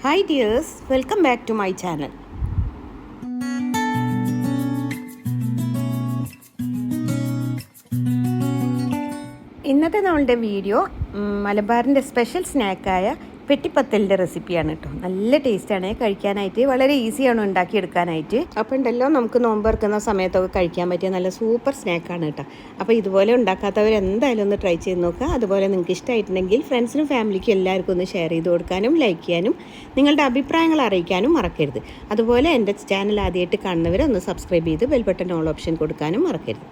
Hi dears welcome back to my channel ഇന്നത്തെ നമ്മളുടെ video മലബാറിന്റെ സ്പെഷ്യൽ സ്നാക്കായ പെട്ടിപ്പത്തലിന്റെ റെസിപ്പിയാണ് കേട്ടോ നല്ല ടേസ്റ്റാണ് കഴിക്കാനായിട്ട് വളരെ ഈസിയാണ് ഉണ്ടാക്കിയെടുക്കാനായിട്ട്. അപ്പോൾ ഉണ്ടല്ലോ നമുക്ക് നോമ്പ് സമയത്തൊക്കെ കഴിക്കാൻ പറ്റിയ നല്ല സൂപ്പർ സ്നാക്കാണ് കേട്ടോ അപ്പോൾ ഇതുപോലെ ഉണ്ടാക്കാത്തവർ എന്തായാലും ഒന്ന് ട്രൈ ചെയ്ത് നോക്കുക. അതുപോലെ നിങ്ങൾക്ക് ഇഷ്ടമായിട്ടുണ്ടെങ്കിൽ ഫ്രണ്ട്സിനും ഫാമിലിക്കും എല്ലാവർക്കും ഒന്ന് ഷെയർ ചെയ്ത് കൊടുക്കാനും ലൈക്ക് ചെയ്യാനും നിങ്ങളുടെ അഭിപ്രായങ്ങൾ അറിയിക്കാനും മറക്കരുത്. അതുപോലെ എന്റെ ചാനൽ ആദ്യമായിട്ട് കാണുന്നവർ ഒന്ന് സബ്സ്ക്രൈബ് ചെയ്ത് ബെൽ ബട്ടൺ ഓൾ ഓപ്ഷൻ കൊടുക്കാനും മറക്കരുത്.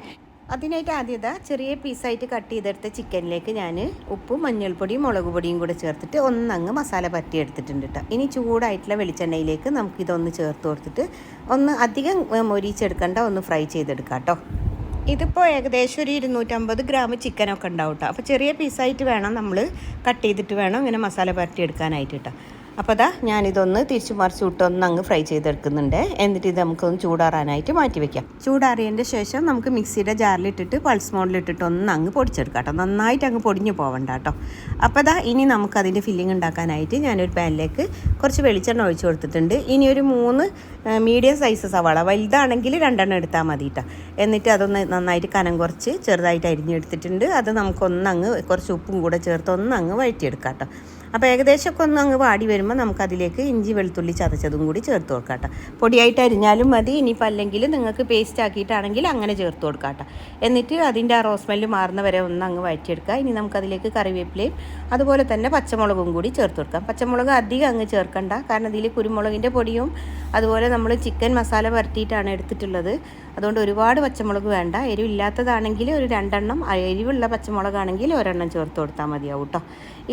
അതിനായിട്ട് ആദ്യം ചെറിയ പീസായിട്ട് കട്ട് ചെയ്തെടുത്ത ചിക്കനിലേക്ക് ഞാൻ ഉപ്പും മഞ്ഞൾപ്പൊടിയും മുളക് പൊടിയും കൂടെ ചേർത്തിട്ട് ഒന്നങ്ങ് മസാല പറ്റി എടുത്തിട്ടുണ്ട് കേട്ടോ. ഇനി ചൂടായിട്ടുള്ള വെളിച്ചെണ്ണയിലേക്ക് നമുക്കിതൊന്ന് ചേർത്ത് കൊടുത്തിട്ട് ഒന്ന് അധികം മൊരിച്ചെടുക്കണ്ട ഒന്ന് ഫ്രൈ ചെയ്തെടുക്കാം കേട്ടോ. ഇതിപ്പോൾ ഏകദേശം ഒരു ഇരുന്നൂറ്റമ്പത് ഗ്രാം ചിക്കനൊക്കെ ഉണ്ടാവും കേട്ടോ. അപ്പോൾ ചെറിയ പീസായിട്ട് വേണം നമ്മൾ കട്ട് ചെയ്തിട്ട് വേണം ഇങ്ങനെ മസാല പരട്ടി എടുക്കാനായിട്ട് കേട്ടോ. അപ്പോൾ അതാ ഞാനിതൊന്ന് തിരിച്ചു മറിച്ച് വിട്ടൊന്ന് അങ്ങ് ഫ്രൈ ചെയ്തെടുക്കുന്നുണ്ട്. എന്നിട്ട് ഇത് നമുക്കൊന്ന് ചൂടാറാനായിട്ട് മാറ്റി വെക്കാം. ചൂടാറിയതിന്റെ ശേഷം നമുക്ക് മിക്സിയുടെ ജാറിലിട്ടിട്ട് പൾസ് മോഡിലിട്ടിട്ട് ഒന്ന് അങ്ങ് പൊടിച്ചെടുക്കാം കേട്ടോ. നന്നായിട്ട് അങ്ങ് പൊടിഞ്ഞു പോവണ്ട കേട്ടോ. അപ്പോൾ അതാ ഇനി നമുക്ക് അതിന്റെ ഫില്ലിംഗ് ഉണ്ടാക്കാനായിട്ട് ഞാനൊരു പാനിലേക്ക് കുറച്ച് വെളിച്ചെണ്ണ ഒഴിച്ചു കൊടുത്തിട്ടുണ്ട്. ഇനി ഒരു മൂന്ന് മീഡിയം സൈസ് സവാള വലുതാണെങ്കിൽ രണ്ടെണ്ണം എടുത്താൽ മതി കേട്ടോ. എന്നിട്ട് അതൊന്ന് നന്നായിട്ട് കനം കുറച്ച് ചെറുതായിട്ട് അരിഞ്ഞെടുത്തിട്ടുണ്ട്. അത് നമുക്കൊന്നങ്ങ് കുറച്ച് ഉപ്പും കൂടെ ചേർത്ത് ഒന്നങ്ങ് വഴറ്റിയെടുക്കാം കേട്ടോ. അപ്പോൾ ഏകദേശമൊക്കെ ഒന്ന് അങ്ങ് വാടി വരുമ്പോൾ നമുക്ക് അതിലേക്ക് ഇഞ്ചി വെളുത്തുള്ളി ചതച്ചതും കൂടി ചേർത്ത് കൊടുക്കാം പൊടിയായിട്ട് അരിഞ്ഞാലും മതി. ഇനിയിപ്പോൾ അല്ലെങ്കിൽ നിങ്ങൾക്ക് പേസ്റ്റ് ആക്കിയിട്ടാണെങ്കിൽ അങ്ങനെ ചേർത്ത് കൊടുക്കാം എന്നിട്ട് അതിന്റെ ആ റോസ് മെല്ല് വരെ ഒന്ന് അങ്ങ് വഴറ്റിയെടുക്കുക. ഇനി നമുക്കതിലേക്ക് കറിവേപ്പിലയും അതുപോലെ തന്നെ പച്ചമുളകും കൂടി ചേർത്ത് കൊടുക്കാം. പച്ചമുളക് അധികം അങ്ങ് ചേർക്കണ്ട. കാരണം ഇതിൽ കുരുമുളകിന്റെ പൊടിയും അതുപോലെ നമ്മൾ ചിക്കൻ മസാല പരത്തിയിട്ടാണ് എടുത്തിട്ടുള്ളത്. അതുകൊണ്ട് ഒരുപാട് പച്ചമുളക് വേണ്ട. എരിവില്ലാത്തതാണെങ്കിൽ ഒരു രണ്ടെണ്ണം എരിവുള്ള പച്ചമുളകാണെങ്കിൽ ഒരെണ്ണം ചേർത്ത് കൊടുത്താൽ മതിയാവും കേട്ടോ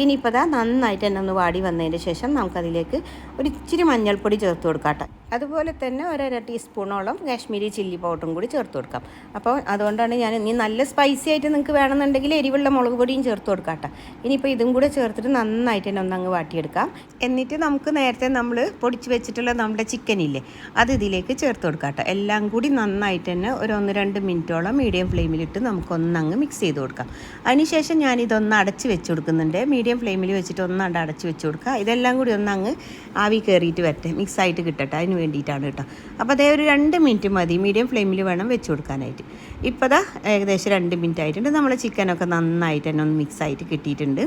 ഇനിയിപ്പോൾ ദാ നന്നായിട്ട് തന്നെ ഒന്ന് വാടി വന്നതിന് ശേഷം നമുക്കതിലേക്ക് ഒരു ഇച്ചിരി മഞ്ഞൾപ്പൊടി ചേർത്ത് കൊടുക്കാം അതുപോലെ തന്നെ ഒരര ടീസ്പൂണോളം കാശ്മീരി ചില്ലി പൗഡറും കൂടി ചേർത്ത് കൊടുക്കാം. അപ്പോൾ അതുകൊണ്ടാണ് ഞാൻ ഇനി നല്ല സ്പൈസി ആയിട്ട് നിങ്ങൾക്ക് വേണമെന്നുണ്ടെങ്കിൽ എരിവുള്ള മുളക് പൊടിയും ചേർത്ത് കൊടുക്കാം ഇനിയിപ്പോൾ ഇതും കൂടെ ചേർത്തിട്ട് നന്നായിട്ട് തന്നെ ഒന്ന് അങ്ങ് വാട്ടിയെടുക്കാം. എന്നിട്ട് നമുക്ക് നേരത്തെ നമ്മൾ പൊടിച്ച് വെച്ചിട്ടുള്ള നമ്മുടെ ചിക്കനില്ലേ അത് ഇതിലേക്ക് ചേർത്ത് കൊടുക്കാം എല്ലാം കൂടി നന്നായിട്ട് തന്നെ ഒരു ഒന്ന് രണ്ട് മിനിറ്റോളം മീഡിയം ഫ്ലെയിമിലിട്ട് നമുക്കൊന്നങ്ങ് മിക്സ് ചെയ്ത് കൊടുക്കാം. അതിനുശേഷം ഞാനിതൊന്ന് അടച്ച് വെച്ച് കൊടുക്കുന്നുണ്ട്. മീഡിയം ഫ്ലെയിമിൽ വെച്ചിട്ട് ഒന്നാണ്ട് അടച്ച് വെച്ച് കൊടുക്കുക. ഇതെല്ലാം കൂടി ഒന്ന് അങ്ങ് ആവി കയറിയിട്ട് വരട്ടെ. മിക്സ് ആയിട്ട് കിട്ടട്ടെ. അതിന് വേണ്ടിയിട്ടാണ് കേട്ടോ. അപ്പോൾ അതേ ഒരു രണ്ട് മിനിറ്റ് മതി മീഡിയം ഫ്ലെയിമിൽ വേണം വെച്ച് കൊടുക്കാനായിട്ട്. ഇപ്പോൾ ദാ ഏകദേശം രണ്ട് മിനിറ്റ് ആയിട്ടുണ്ട്. നമ്മൾ ചിക്കനൊക്കെ നന്നായിട്ട് തന്നെ ഒന്ന് മിക്സ് ആയിട്ട് കിട്ടിയിട്ടുണ്ട്.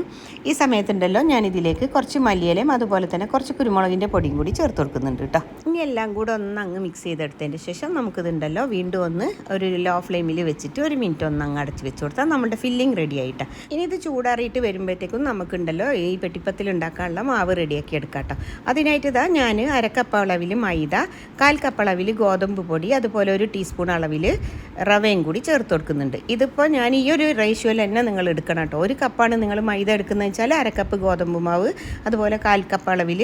ഈ സമയത്തുണ്ടല്ലോ ഞാൻ ഇതിലേക്ക് കുറച്ച് മല്ലിയിലയും അതുപോലെ തന്നെ കുറച്ച് കുരുമുളകിന്റെ പൊടിയും കൂടി ചേർത്ത് കൊടുക്കുന്നുണ്ട് കേട്ടോ. ഇനി എല്ലാം കൂടെ ഒന്ന് അങ്ങ് മിക്സ് ചെയ്തെടുത്തതിന്റെ ശേഷം നമുക്കിതുണ്ടല്ലോ വീണ്ടും ഒന്ന് ഒരു ലോ ഫ്ലെയിമിൽ വെച്ചിട്ട് ഒരു മിനിറ്റ് ഒന്ന് അങ്ങ് അടച്ച് വെച്ച് കൊടുത്താൽ നമ്മുടെ ഫില്ലിംഗ് റെഡി ആയിട്ടാണ് ഇനി ഇത് ചൂടാറിയിട്ട് വരുമ്പോഴത്തേക്കും നമുക്കുണ്ടല്ലോ ഈ പെട്ടിപ്പത്തിൽ ഉണ്ടാക്കാനുള്ള മാവ് റെഡിയാക്കി എടുക്കാം കേട്ടോ അതിനായിട്ട് ഇതാ ഞാൻ അരക്കപ്പ് അളവിൽ മൈദ കാൽ കപ്പ് അളവിൽ ഗോതമ്പ് പൊടി അതുപോലെ ഒരു ടീസ്പൂൺ അളവിൽ റവയും കൂടി ചേർത്ത് കൊടുക്കുന്നുണ്ട്. ഇതിപ്പോൾ ഞാൻ ഈ ഒരു റേഷ്യോയിൽ തന്നെ നിങ്ങൾ എടുക്കണം കേട്ടോ ഒരു കപ്പാണ് നിങ്ങൾ മൈദ എടുക്കുന്നത് വെച്ചാൽ അരക്കപ്പ് ഗോതമ്പ് മാവ് അതുപോലെ കാൽ കപ്പ് അളവിൽ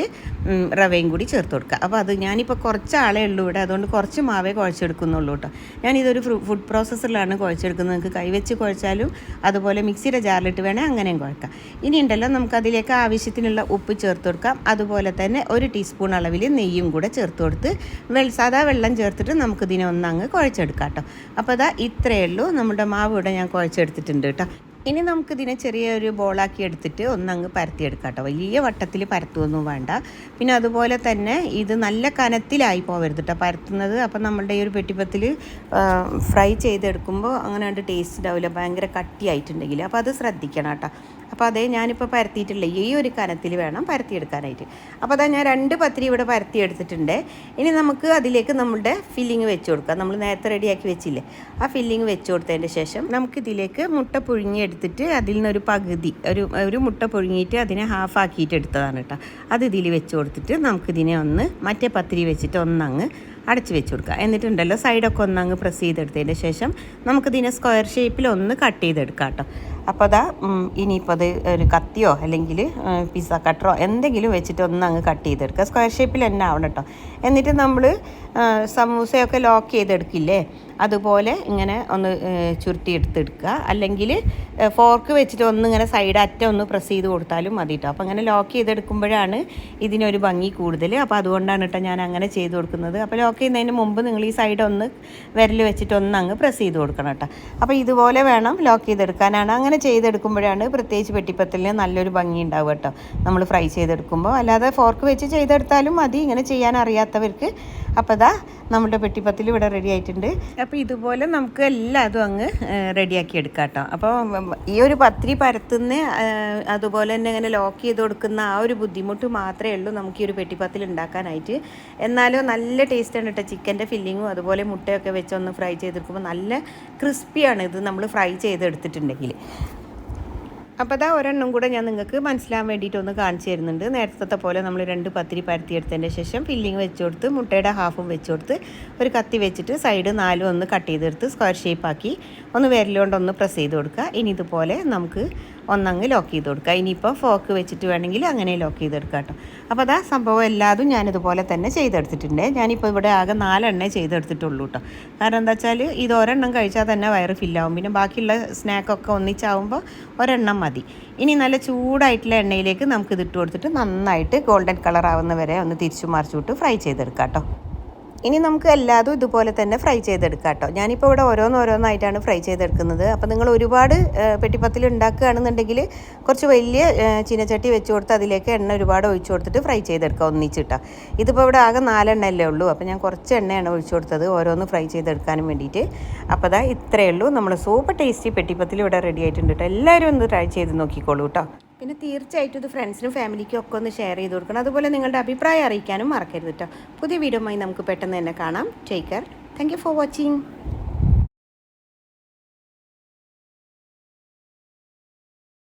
റവയും കൂടി ചേർത്ത് കൊടുക്കുക. അപ്പോൾ അത് ഞാനിപ്പോൾ കുറച്ച് ആളേ ഉള്ളൂ ഇവിടെ. അതുകൊണ്ട് കുറച്ച് മാവേ കുഴച്ചെടുക്കുന്നുള്ളൂ കേട്ടോ. ഞാനിതൊരു ഫുഡ് പ്രോസസ്സറിലാണ് കുഴച്ചെടുക്കുന്നത്. നിങ്ങൾക്ക് കൈവച്ച് കുഴച്ചാലും അതുപോലെ മിക്സിയുടെ ജാറിലിട്ട് വേണേൽ അങ്ങനെയും കുഴക്കാം. ഇനി ഉണ്ടല്ലോ നമുക്ക് അതിലേക്ക് ആവശ്യത്തിനുള്ള ഉപ്പ് ചേർത്ത് കൊടുക്കാം. അതുപോലെ തന്നെ ഒരു ടീസ്പൂൺ അളവിൽ നെയ്യും കൂടെ ചേർത്ത് കൊടുത്ത് വെൾ സാധാ വെള്ളം ചേർത്തിട്ട് നമുക്കിതിനെ ഒന്നങ്ങ് കുഴച്ചെടുക്കാം കേട്ടോ. അപ്പോൾ അതാ ഇത്രയേ ഉള്ളൂ. നമ്മുടെ മാവ് ഇവിടെ ഞാൻ കുഴച്ചെടുത്തിട്ടുണ്ട് കേട്ടോ. ഇനി നമുക്കിതിനെ ചെറിയൊരു ബോളാക്കി എടുത്തിട്ട് ഒന്നങ്ങ് പരത്തിയെടുക്കാം കേട്ടോ വലിയ വട്ടത്തിൽ പരത്തുമൊന്നും വേണ്ട. പിന്നെ അതുപോലെ തന്നെ ഇത് നല്ല കനത്തിലായി പോകരുത് കേട്ടോ പരത്തുന്നത് അപ്പം നമ്മളുടെ ഈ ഒരു പെട്ടിപ്പത്തിൽ ഫ്രൈ ചെയ്തെടുക്കുമ്പോൾ അങ്ങനെ കണ്ട് ടേസ്റ്റ് ഉണ്ടാവില്ല. ഭയങ്കര കട്ടിയായിട്ടുണ്ടെങ്കിൽ. അപ്പോൾ അത് ശ്രദ്ധിക്കണം കേട്ടോ. അപ്പോൾ അതേ ഞാനിപ്പോൾ പരത്തിയിട്ടില്ല ഈ ഒരു കനത്തിൽ വേണം പരത്തിയെടുക്കാനായിട്ട്. അപ്പോൾ അതാ ഞാൻ രണ്ട് പത്തിരി ഇവിടെ പരത്തിയെടുത്തിട്ടുണ്ട്. ഇനി നമുക്ക് അതിലേക്ക് നമ്മളുടെ ഫില്ലിങ് വെച്ച് കൊടുക്കാം. നമ്മൾ നേരത്തെ റെഡിയാക്കി വെച്ചില്ലേ? ആ ഫില്ലിങ് വെച്ച് കൊടുത്തതിന്റെ ശേഷം നമുക്കിതിലേക്ക് മുട്ട പുഴുങ്ങിയെടുത്തിട്ട് അതിൽ നിന്നൊരു പകുതി ഒരു ഒരു മുട്ട പുഴുങ്ങിയിട്ട് അതിനെ ഹാഫ് ആക്കിയിട്ട് എടുത്തതാണ് കേട്ടോ. അത് ഇതിൽ വെച്ച് കൊടുത്തിട്ട് നമുക്കിതിനെ ഒന്ന് മറ്റേ പത്തിരി വെച്ചിട്ട് ഒന്നങ്ങ് അടച്ച് വെച്ച് കൊടുക്കുക എന്നിട്ടുണ്ടല്ലോ സൈഡൊക്കെ ഒന്നങ്ങ് പ്രസ് ചെയ്തെടുത്തതിന്റെ ശേഷം നമുക്കിതിനെ സ്ക്വയർ ഷേപ്പിൽ ഒന്ന് കട്ട് ചെയ്തെടുക്കാം കേട്ടോ. അപ്പോൾ അതാ ഇനിയിപ്പോൾ അത് ഒരു കത്തിയോ അല്ലെങ്കിൽ പിസ്സ കട്ടറോ എന്തെങ്കിലും വെച്ചിട്ട് ഒന്ന് അങ്ങ് കട്ട് ചെയ്തെടുക്കുക സ്ക്വയർ ഷേപ്പിൽ തന്നെ ആവണം കേട്ടോ എന്നിട്ട് നമ്മൾ സമൂസയൊക്കെ ലോക്ക് ചെയ്തെടുക്കില്ലേ? അതുപോലെ ഇങ്ങനെ ഒന്ന് ചുരുട്ടി എടുത്തെടുക്കുക. അല്ലെങ്കിൽ ഫോർക്ക് വെച്ചിട്ട് ഒന്ന് ഇങ്ങനെ സൈഡ് അറ്റം ഒന്ന് പ്രസ് ചെയ്ത് കൊടുത്താലും മതി കേട്ടോ അപ്പോൾ അങ്ങനെ ലോക്ക് ചെയ്തെടുക്കുമ്പോഴാണ് ഇതിനൊരു ഭംഗി കൂടുതൽ. അപ്പോൾ അതുകൊണ്ടാണ് കേട്ടോ ഞാൻ അങ്ങനെ ചെയ്ത് കൊടുക്കുന്നത്. അപ്പോൾ ലോക്ക് ലോക്ക് ചെയ്യുന്നതിന് മുമ്പ് നിങ്ങൾ ഈ സൈഡ് ഒന്ന് വിരൽ വെച്ചിട്ട് ഒന്ന് അങ്ങ് പ്രസ് ചെയ്ത് കൊടുക്കണം കേട്ടോ അപ്പോൾ ഇതുപോലെ വേണം ലോക്ക് ചെയ്തെടുക്കാനാണ്. അങ്ങനെ ചെയ്തെടുക്കുമ്പോഴാണ് പ്രത്യേകിച്ച് പെട്ടിപ്പത്തലിന് നല്ലൊരു ഭംഗി ഉണ്ടാവുക കേട്ടോ. നമ്മൾ ഫ്രൈ ചെയ്തെടുക്കുമ്പോൾ. അല്ലാതെ ഫോർക്ക് വെച്ച് ചെയ്തെടുത്താലും മതി. ഇങ്ങനെ ചെയ്യാൻ അറിയാത്തവർക്ക് അപ്പോൾ ദാ നമ്മുടെ പെട്ടിപ്പത്തിൽ ഇവിടെ റെഡി ആയിട്ടുണ്ട്. അപ്പോൾ ഇതുപോലെ നമുക്ക് എല്ലാതും അങ്ങ് റെഡിയാക്കി എടുക്കാം കേട്ടോ അപ്പോൾ ഈ ഒരു പത്തിരി പരത്തുന്ന അതുപോലെ തന്നെ ഇങ്ങനെ ലോക്ക് ചെയ്ത് കൊടുക്കുന്ന ആ ഒരു ബുദ്ധിമുട്ട് മാത്രമേ ഉള്ളൂ നമുക്ക് ഈ ഒരു പെട്ടിപ്പത്തിൽ ഉണ്ടാക്കാനായിട്ട്. എന്നാലും നല്ല ടേസ്റ്റാണ് കേട്ടോ ചിക്കന്റെ ഫില്ലിങ്ങും അതുപോലെ മുട്ടയൊക്കെ വെച്ച് ഒന്ന് ഫ്രൈ ചെയ്തെടുക്കുമ്പോൾ നല്ല ക്രിസ്പിയാണ് ഇത് നമ്മൾ ഫ്രൈ ചെയ്തെടുത്തിട്ടുണ്ടെങ്കിൽ. അപ്പോൾ അതാ ഒരെണ്ണം കൂടെ ഞാൻ നിങ്ങൾക്ക് മനസ്സിലാൻ വേണ്ടിയിട്ട് ഒന്ന് കാണിച്ചു തരുന്നുണ്ട്. നേരത്തെ പോലെ നമ്മൾ രണ്ട് പത്തിരി പരത്തിയെടുത്തതിന്റെ ശേഷം ഫില്ലിങ് വെച്ച് കൊടുത്ത് മുട്ടയുടെ ഹാഫും വെച്ച് കൊടുത്ത് ഒരു കത്തി വെച്ചിട്ട് സൈഡ് നാലും ഒന്ന് കട്ട് ചെയ്തെടുത്ത് സ്ക്വയർ ഷേപ്പാക്കി ഒന്ന് വിരലുകൊണ്ട് ഒന്ന് പ്രസ് ചെയ്ത് കൊടുക്കുക. ഇനി ഇതുപോലെ നമുക്ക് ഒന്നങ്ങ് ലോക്ക് ചെയ്ത് കൊടുക്കുക. ഇനിയിപ്പോൾ ഫോക്ക് വെച്ചിട്ട് വേണമെങ്കിൽ അങ്ങനെ ലോക്ക് ചെയ്തെടുക്കാം കേട്ടോ. അപ്പോൾ അതാ സംഭവം എല്ലാതും ഞാനിതുപോലെ തന്നെ ചെയ്തെടുത്തിട്ടുണ്ട്. ഞാനിപ്പോൾ ഇവിടെ ആകെ നാലെണ്ണേ ചെയ്തെടുത്തിട്ടുള്ളൂ കേട്ടോ. കാരണം എന്താ വെച്ചാൽ ഇത് ഒരെണ്ണം കഴിച്ചാൽ തന്നെ വയറ് ഫില്ലാവും പിന്നെ ബാക്കിയുള്ള സ്നാക്കൊക്കെ ഒന്നിച്ചാവുമ്പോൾ ഒരെണ്ണം മതി. ഇനി നല്ല ചൂടായിട്ടുള്ള എണ്ണയിലേക്ക് നമുക്ക് ഇട്ട് കൊടുത്തിട്ട് നന്നായിട്ട് ഗോൾഡൻ കളർ ആവുന്ന വരെ ഒന്ന് തിരിച്ചു മറിച്ചു വിട്ട് ഫ്രൈ ചെയ്തെടുക്കാം കേട്ടോ. ഇനി നമുക്ക് എല്ലാതും ഇതുപോലെ തന്നെ ഫ്രൈ ചെയ്തെടുക്കാം കേട്ടോ. ഞാനിപ്പോൾ ഇവിടെ ഓരോന്നോരോന്നായിട്ടാണ് ഫ്രൈ ചെയ്തെടുക്കുന്നത്. അപ്പോൾ നിങ്ങൾ ഒരുപാട് പെട്ടിപ്പത്തിൽ ഉണ്ടാക്കുകയാണെന്നുണ്ടെങ്കിൽ കുറച്ച് വലിയ ചീനച്ചട്ടി വെച്ച് കൊടുത്ത് അതിലേക്ക് എണ്ണ ഒരുപാട് ഒഴിച്ചു കൊടുത്തിട്ട് ഫ്രൈ ചെയ്തെടുക്കുക ഒന്നിച്ചിട്ടാ. ഇതിപ്പോൾ ഇവിടെ ആകെ നാലെണ്ണ അല്ലേ ഉള്ളൂ. അപ്പോൾ ഞാൻ കുറച്ച് എണ്ണയാണ് ഒഴിച്ചു കൊടുത്തത് ഓരോന്ന് ഫ്രൈ ചെയ്തെടുക്കാനും വേണ്ടിയിട്ട്. അപ്പോൾ അതാ ഇത്രയേ ഉള്ളൂ. നമ്മൾ സൂപ്പർ ടേസ്റ്റി പെട്ടിപ്പത്തിൽ ഇവിടെ റെഡി ആയിട്ടുണ്ട് കേട്ടോ. എല്ലാവരും ഒന്ന് ട്രൈ ചെയ്ത് നോക്കിക്കോളൂ കേട്ടോ. പിന്നെ തീർച്ചയായിട്ടും ഇത് ഫ്രണ്ട്സിനും ഫാമിലിക്കും ഒക്കെ ഒന്ന് ഷെയർ ചെയ്ത് കൊടുക്കണം. അതുപോലെ നിങ്ങളുടെ അഭിപ്രായം അറിയിക്കാനും മറക്കരുത് കേട്ടോ പുതിയ വീഡിയോയുമായി നമുക്ക് പെട്ടെന്ന് തന്നെ കാണാം. Take care thank for watching